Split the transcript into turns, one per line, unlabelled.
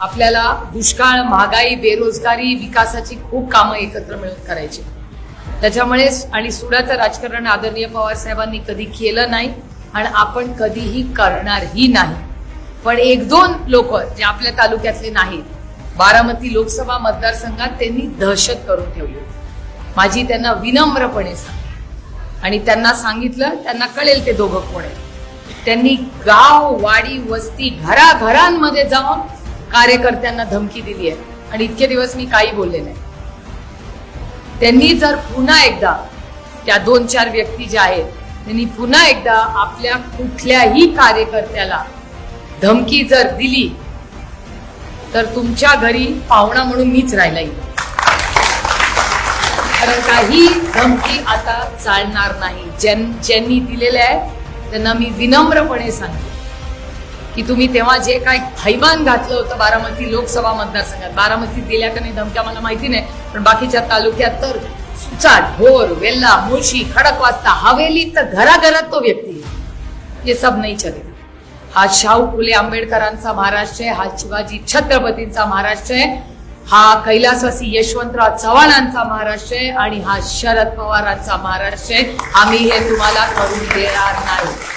आपल्याला दुष्काळ महागाई बेरोजगारी विकासाची खूप कामं एकत्र मिळून करायची. त्याच्यामुळे आणि सुडाचं राजकारण आदरणीय पवार साहेबांनी कधी केलं नाही आणि आपण कधीही करणारही नाही. पण एक दोन लोक जे आपल्या तालुक्यातले नाहीत बारामती लोकसभा मतदारसंघात त्यांनी दहशत करून ठेवली. माझी त्यांना विनम्रपणे सांग आणि त्यांना सांगितलं त्यांना कळेल ते दोघं कोण आहे त्यांनी गाव वाडी वस्ती घराघरांमध्ये जाऊन कार्यकर्त्यांना धमकी दिली आहे. आणि इतके दिवस मी काही बोलले नाही. त्यांनी जर पुन्हा एकदा त्या दोन चार व्यक्ती ज्या आहेत त्यांनी पुन्हा एकदा आपल्या कुठल्याही कार्यकर्त्याला धमकी जर दिली तर तुमच्या घरी पाहुणा म्हणून मीच राहिला येईल कारण काही धमकी आता चालणार नाही. ज्यां ज्यांनी दिलेले आहे त्यांना मी विनम्रपणे सांगते की तुम्ही तेव्हा जे काय थैमान घातलं होतं बारामती लोकसभा मतदारसंघात. बारामतीत दिल्या का नाही धमक्या मला माहिती नाही पण बाकीच्या तालुक्यात तर सुचाट भोर वेल्ला मुळशी खडकवासला हवेली तर घराघरात तो व्यक्ती. हे सब नाही चले. हा शाहू फुले आंबेडकरांचा महाराष्ट्र आहे हा शिवाजी छत्रपतींचा महाराष्ट्र आहे हा कैलासवासी यशवंतराव चव्हाणांचा महाराष्ट्र आहे आणि हा शरद पवारांचा महाराष्ट्र आहे. आम्ही हे तुम्हाला करून देणार नाही.